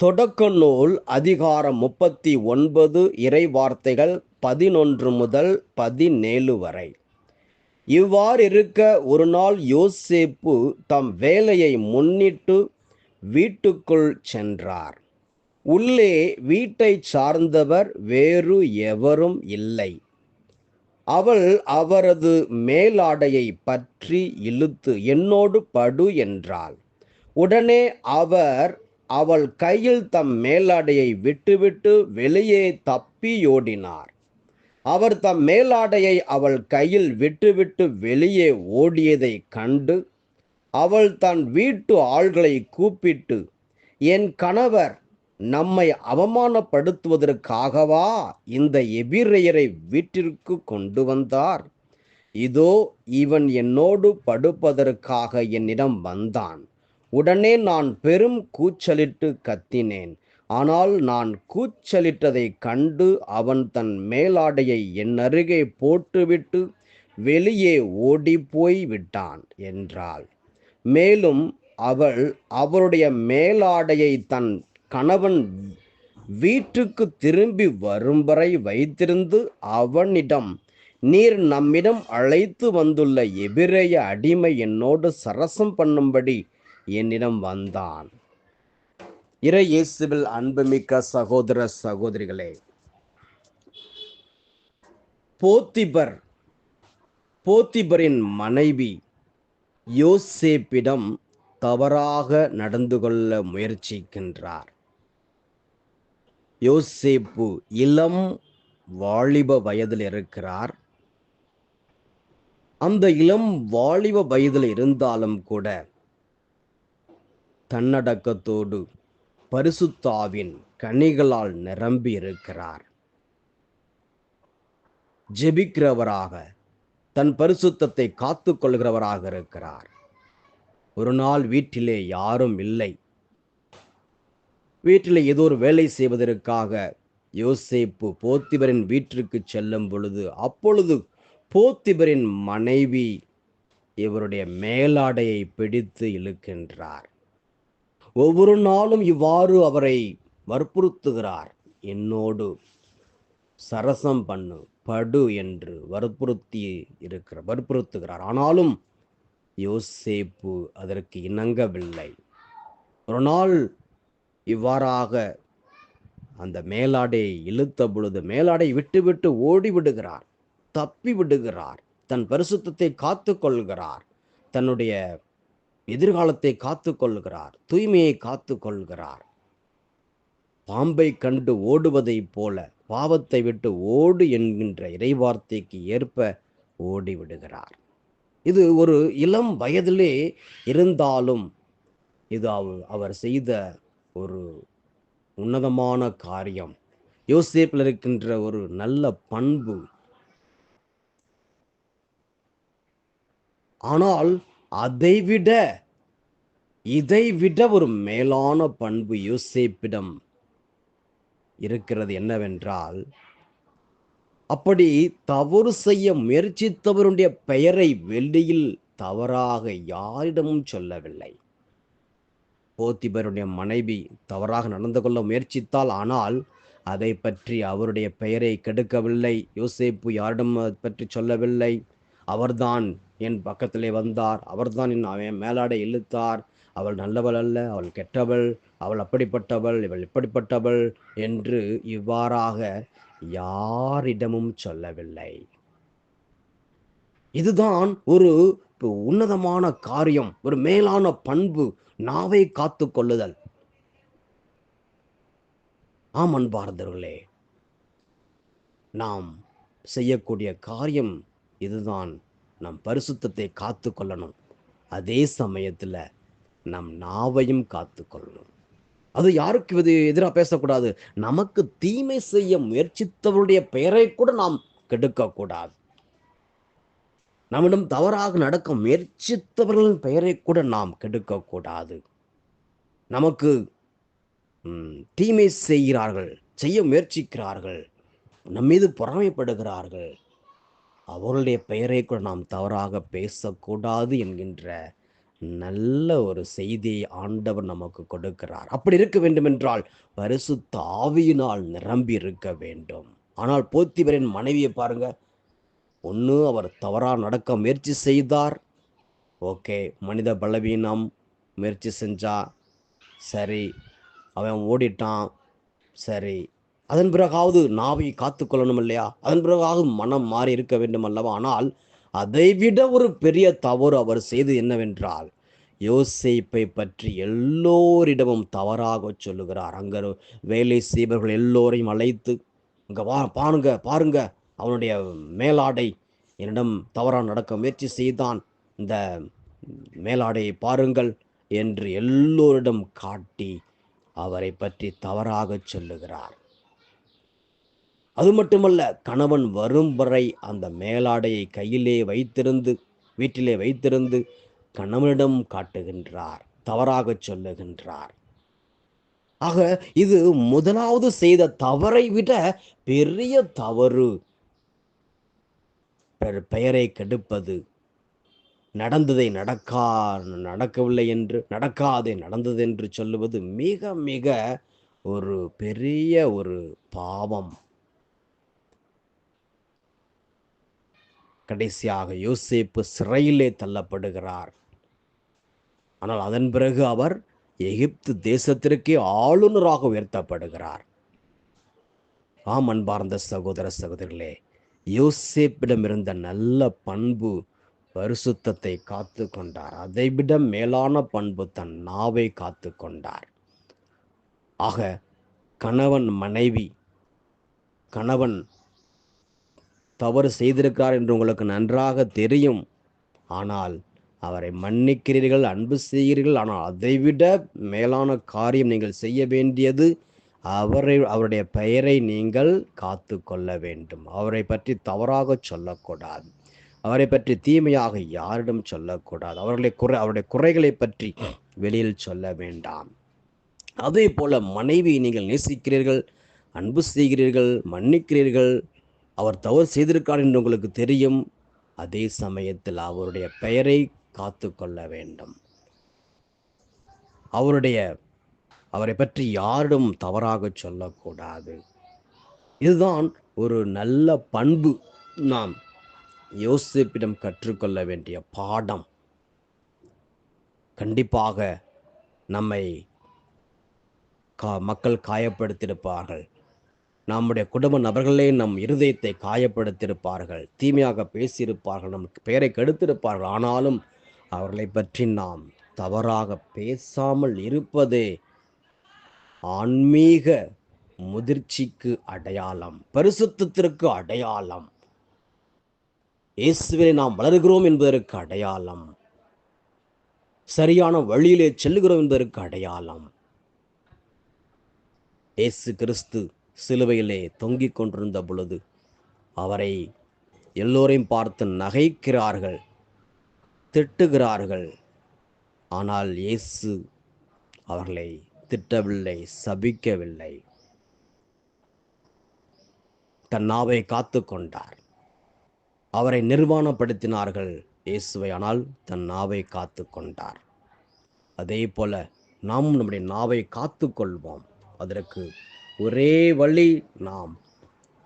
தொடக்க நூல் அதிகாரம் முப்பத்தி ஒன்பது இறை வார்த்தைகள் பதினொன்று முதல் பதினேழு வரை. இவ்வாறு இருக்க ஒரு நாள் யோசேப்பு தம் வேலையை முன்னிட்டு வீட்டுக்குள் சென்றார். உள்ளே வீட்டை சார்ந்தவர் வேறு எவரும் இல்லை. அவள் அவரது மேலாடையை பற்றி இழுத்து என்னோடு படு என்றாள். உடனே அவர் அவள் கையில் தம் மேலாடையை விட்டுவிட்டு வெளியே தப்பியோடினார் அவர் தம் மேலாடையை அவள் கையில் விட்டுவிட்டு வெளியே ஓடியதை கண்டு அவள் தன் வீட்டு ஆள்களை கூப்பிட்டு என் கணவர் நம்மை அவமானப்படுத்துவதற்காகவா இந்த எபிரையரை வீட்டிற்கு கொண்டு வந்தார்? இதோ இவன் என்னோடு படுப்பதற்காக என்னிடம் வந்தான். உடனே நான் பெரும் கூச்சலிட்டு கத்தினேன். ஆனால் நான் கூச்சலிட்டதை கண்டு அவன் தன் மேலாடையை என் அருகே போட்டுவிட்டு வெளியே ஓடிப்போய் விட்டான் என்றாள். மேலும் அவள் அவருடைய மேலாடையை தன் கணவன் வீட்டுக்கு திரும்பி வரும் வரை வைத்திருந்து அவனிடம் நீர் நம்மிடம் அழைத்து வந்துள்ள எபிரேய அடிமை என்னோடு சரசம் பண்ணும்படி என்னிடம் வந்தான். இறை இயேசுவில் அன்புமிக்க சகோதர சகோதரிகளே போத்திபர் போத்திபரின் மனைவி யோசேப்பிடம் தவறாக நடந்து கொள்ள முயற்சிக்கின்றார். யோசேப்பு இளம் வாலிப வயதில் இருக்கிறார். அந்த இளம் வாலிப வயதில் இருந்தாலும் கூட தன்னடக்கத்தோடு பரிசுத்தாவின் கனிகளால் நிரம்பி இருக்கிறார் ஜெபிக்கிறவராக தன் பரிசுத்தத்தை காத்து கொள்கிறவராக இருக்கிறார். ஒரு நாள் வீட்டிலே யாரும் இல்லை. வீட்டிலே ஏதோ ஒரு வேலை செய்வதற்காக யோசேப்பு போத்திபரின் வீட்டிற்கு செல்லும் பொழுது அப்பொழுது போத்திபரின் மனைவி இவருடைய மேலாடையை பிடித்து இழுக்கின்றார். ஒவ்வொரு நாளும் இவ்வாறு அவரை வற்புறுத்துகிறார். என்னோடு சரசம் பண்ணு படு என்று வற்புறுத்தி இருக்கிற வற்புறுத்துகிறார். ஆனாலும் யோசேப்பு அதற்கு இணங்கவில்லை. ஒரு நாள் இவ்வாறாக அந்த மேலாடை இழுத்த பொழுது மேலாடை விட்டுவிட்டு ஓடி விடுகிறார் தப்பி விடுகிறார். தன் பரிசுத்தத்தை காத்து கொள்கிறார். தன்னுடைய எதிர்காலத்தை காத்து கொள்கிறார் தூய்மையை காத்து கொள்கிறார் பாம்பை கண்டு ஓடுவதைப் போல பாவத்தை விட்டு ஓடு என்கின்ற இறைவார்த்தைக்கு ஏற்ப ஓடி விடுகிறார். இது ஒரு இளம் வயதிலே இருந்தாலும் இது அவர் செய்த ஒரு உன்னதமான காரியம். யோசேப்பில் இருக்கின்ற ஒரு நல்ல பண்பு. ஆனால் அதைவிட இதைவிட ஒரு மேலான பண்பு யோசேப்பிடம் இருக்கிறது என்னவென்றால் அப்படி தவறு செய்ய முயற்சித்தவருடைய பெயரை வெள்ளியில் தவறாக யாரிடமும் சொல்லவில்லை. போத்திபருடைய மனைவி தவறாக நடந்து கொள்ள முயற்சித்தால் ஆனால் அதை பற்றி அவருடைய பெயரை கெடுக்கவில்லை. யோசேப்பு யாரிடம் பற்றி சொல்லவில்லை. அவர்தான் என் பக்கத்திலே வந்தார். அவர்தான் என் அவன் மேலாடை இழுத்தார். அவள் நல்லவள் அல்ல அவள் கெட்டவள் அவள் அப்படிப்பட்டவள் இவள் இப்படிப்பட்டவள் என்று இவ்வாறாக யாரிடமும் சொல்லவில்லை. இதுதான் ஒரு உன்னதமான காரியம் ஒரு மேலான பண்பு நாவை காத்து கொள்ளுதல். ஆம் அன்பார்ந்தவர்களே நாம் செய்யக்கூடிய காரியம் இதுதான். நம் பரிசுத்தத்தை காத்து கொள்ளணும் அதே சமயத்தில் நம் நாவையும் காத்து கொள்ளணும் அது யாருக்கு இது எதிராக பேசக்கூடாது. நமக்கு தீமை செய்ய முயற்சித்தவருடைய பெயரை கூட நாம் கெடுக்கக்கூடாது. நம்மிடம் தவறாக நடக்க முயற்சித்தவர்களின் பெயரை கூட நாம் கெடுக்கக்கூடாது. நமக்கு தீமை செய்கிறார்கள் செய்ய முயற்சிக்கிறார்கள் நம் மீது பொறாமைப்படுகிறார்கள் அவர்களுடைய பெயரை கூட நாம் தவறாக பேசக்கூடாது என்கின்ற நல்ல ஒரு செய்தியை ஆண்டவர் நமக்கு கொடுக்கிறார். அப்படி இருக்க வேண்டுமென்றால் பரிசுத்த ஆவியினால் நிரம்பி இருக்க வேண்டும். ஆனால் போத்திவரின் மனைவியை பாருங்க. ஒன்று அவர் தவறாக நடக்க முயற்சி செய்தார். ஓகே மனித பலவீனம் முயற்சி செஞ்சா சரி அவன் ஓடிட்டான். சரி அதன் பிறகாவது நாவை காத்துக்கொள்ளணும் இல்லையா அதன் பிறகாவது மனம் மாறி இருக்க வேண்டும் அல்லவா ஆனால் அதைவிட ஒரு பெரிய தவறு அவர் செய்து என்னவென்றால் யோசிப்பை பற்றி எல்லோரிடமும் தவறாக சொல்லுகிறார். அங்க வேலை செய்பவர்கள் எல்லோரையும் அழைத்து இங்க வா பாருங்க பாருங்க அவனுடைய மேலாடை என்னிடம் தவறாக நடக்க முயற்சி செய்தான். இந்த மேலாடையை பாருங்கள் என்று எல்லோரிடம் காட்டி அவரை பற்றி தவறாக சொல்லுகிறார். அது மட்டுமல்ல கணவன் வரும் வரை அந்த மேலாடையை கையிலே வைத்திருந்து வீட்டிலே வைத்திருந்து கணவனிடம் காட்டுகின்றார் தவறாக சொல்லுகின்றார். ஆக இது முதலாவது செய்த தவறை விட பெரிய தவறு. பெயரை கெடுப்பது. நடந்ததை நடக்கா நடக்கவில்லை என்று நடக்காதே நடந்தது என்று சொல்லுவது மிக மிக ஒரு பெரிய ஒரு பாவம். கடைசியாக யோசேப்பு சிறையிலே தள்ளப்படுகிறார். ஆனால் அதன் பிறகு அவர் எகிப்து தேசத்திற்கே ஆளுநராக உயர்த்தப்படுகிறார். ஆம் அன்பார்ந்த சகோதர சகோதரிகளே யோசேப்பிடம் இருந்த நல்ல பண்பு பரிசுத்தத்தை காத்து கொண்டார் அதைவிட மேலான பண்பு தன் நாவை காத்து கொண்டார் ஆக கணவன் மனைவி கணவன் தவறு செய்திருக்கிறார் என்று உங்களுக்கு நன்றாக தெரியும். ஆனால் அவரை மன்னிக்கிறீர்கள் அன்பு செய்கிறீர்கள். ஆனால் அதைவிட மேலான காரியம் நீங்கள் செய்ய வேண்டியது அவரை அவருடைய பெயரை நீங்கள் காத்து கொள்ள வேண்டும். அவரை பற்றி தவறாக சொல்லக்கூடாது. அவரை பற்றி தீமையாக யாரிடம் சொல்லக்கூடாது. அவர்களை குறை அவருடைய குறைகளை பற்றி வெளியில் சொல்ல வேண்டாம். அதே போல மனைவி நீங்கள் நேசிக்கிறீர்கள் அன்பு செய்கிறீர்கள் மன்னிக்கிறீர்கள். அவர் தவறு செய்திருக்கார் என்று உங்களுக்கு தெரியும். அதே சமயத்தில் அவருடைய பெயரை காத்து கொள்ள வேண்டும். அவருடைய அவரை பற்றி யாரிடம் தவறாக சொல்லக்கூடாது. இதுதான் ஒரு நல்ல பண்பு. நாம் யோசிப்பிடம் கற்றுக்கொள்ள வேண்டிய பாடம். கண்டிப்பாக நம்மை கா மக்கள் காயப்படுத்தியிருப்பார்கள். நம்முடைய குடும்ப நபர்களே நம் இருதயத்தை காயப்படுத்தியிருப்பார்கள் தீமையாக பேசியிருப்பார்கள் நம் பெயரை கெடுத்திருப்பார்கள். ஆனாலும் அவர்களை பற்றி நாம் தவறாக பேசாமல் இருப்பதே ஆன்மீக முதிர்ச்சிக்கு அடையாளம் பரிசுத்திற்கு அடையாளம். இயேசுவிலே நாம் வளர்கிறோம் என்பதற்கு அடையாளம். சரியான வழியிலே செல்லுகிறோம் என்பதற்கு அடையாளம். இயேசு கிறிஸ்து சிலுவையிலே தொங்கிக் கொண்டிருந்த பொழுது அவரை எல்லோரையும் பார்த்து நகைக்கிறார்கள் திட்டுகிறார்கள். ஆனால் இயேசு அவர்களை திட்டவில்லை சபிக்கவில்லை. தன் நாவை காத்து கொண்டார். அவரை நிர்வாணப்படுத்தினார்கள் இயேசுவை ஆனால் தன் நாவை காத்து கொண்டார். அதே போல நாம் நம்முடைய நாவை காத்து கொள்வோம். அதற்கு ஒரே வழி நாம்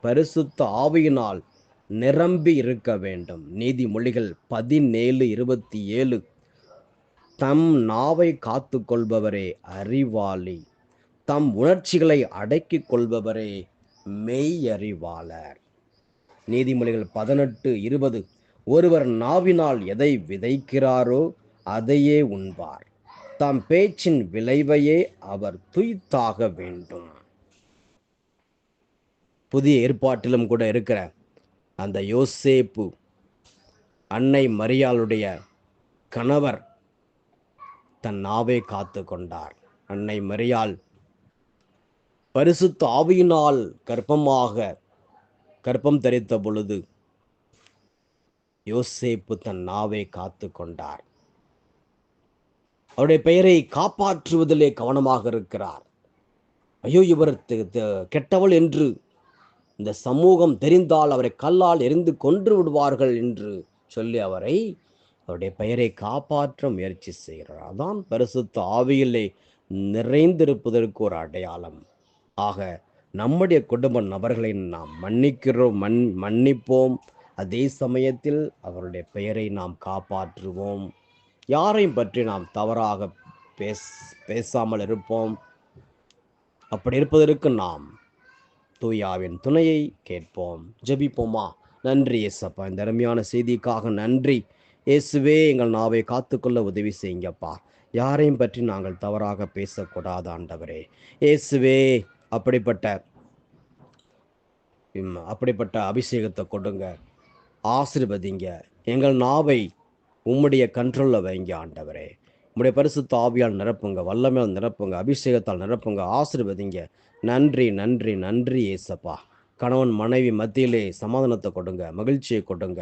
பரிசுத்த ஆவியினால் நிரம்பி இருக்க வேண்டும். நீதிமொழிகள் பதினேழு இருபத்தி ஏழு தம் நாவை காத்து கொள்பவரே அறிவாளி. தம் உணர்ச்சிகளை அடக்கிக் கொள்பவரே மெய்யறிவாளர். நீதிமொழிகள் பதினெட்டு இருபது. ஒருவர் நாவினால் எதை விதைக்கிறாரோ அதையே உண்பார். தம் பேச்சின் விளைவையே அவர் துய்த்தாக வேண்டும். புதிய ஏற்பாட்டிலும் கூட இருக்கிற அந்த யோசேப்பு அன்னை மரியாளுடைய கணவர் தன் நாவை காத்து கொண்டார். அன்னை மரியாள் பரிசுத்த ஆவியினால் கர்ப்பமாக கர்ப்பம் தரித்த பொழுது யோசேப்பு தன் நாவை காத்து கொண்டார். அவருடைய பெயரை காப்பாற்றுவதிலே கவனமாக இருக்கிறார். ஐயோ இவர் கெட்டவள் என்று இந்த சமூகம் தெரிந்தால் அவரை கல்லால் எரிந்து கொன்று விடுவார்கள் என்று சொல்லி அவரை அவருடைய பெயரை காப்பாற்ற முயற்சி செய்கிறார். அதான் பரிசுத்த ஆவியிலே நிறைந்திருப்பதற்கு ஒரு அடையாளம். ஆக நம்முடைய குடும்ப நபர்களை நாம் மன்னிக்கிறோம் மன் மன்னிப்போம். அதே சமயத்தில் அவருடைய பெயரை நாம் காப்பாற்றுவோம். யாரையும் பற்றி நாம் தவறாக பேஸ் பேசாமல் இருப்போம். அப்படி இருப்பதற்கு நாம் தூயாவின் துணையை கேட்போம். ஜபிப்போமா? நன்றி இயேசப்பா. இந்த அருமையான செய்திக்காக நன்றி. இயேசுவே எங்கள் நாவை காத்துக்கொள்ள உதவி செய்யுங்கப்பா. யாரையும் பற்றி நாங்கள் தவறாக பேசக்கூடாது ஆண்டவரே. இயேசுவே அப்படிப்பட்ட அப்படிப்பட்ட அபிஷேகத்தை கொடுங்க. ஆசிர்வதிங்க. எங்கள் நாவை உம்முடைய கண்ட்ரோலில் வைங்க ஆண்டவரே. உம்முடைய பரிசுத்த ஆவியால் நிரப்புங்க வல்லமையால் நிரப்புங்க அபிஷேகத்தால் நிரப்புங்க ஆசிர்வதிங்க. நன்றி நன்றி நன்றி ஏசப்பா. கணவன் மனைவி மத்தியிலே சமாதானத்தை கொடுங்க மகிழ்ச்சியை கொடுங்க.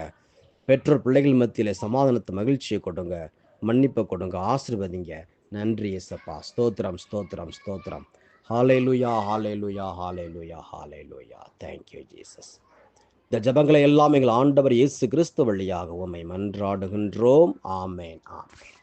பெற்றோர் பிள்ளைகள் மத்தியிலே சமாதானத்தை மகிழ்ச்சியை கொடுங்க. மன்னிப்பை கொடுங்க ஆசீர்வதிங்க. நன்றி ஏசப்பா. ஸ்தோத்திரம் ஸ்தோத்திரம் ஸ்தோத்திரம். Hallelujah hallelujah hallelujah hallelujah thank you Jesus இந்த ஜெபங்களை எல்லாம் எங்கள் ஆண்டவர் இயேசு கிறிஸ்து வழியாக உமை மன்றாடுகின்றோம். ஆமேன் ஆமேன்.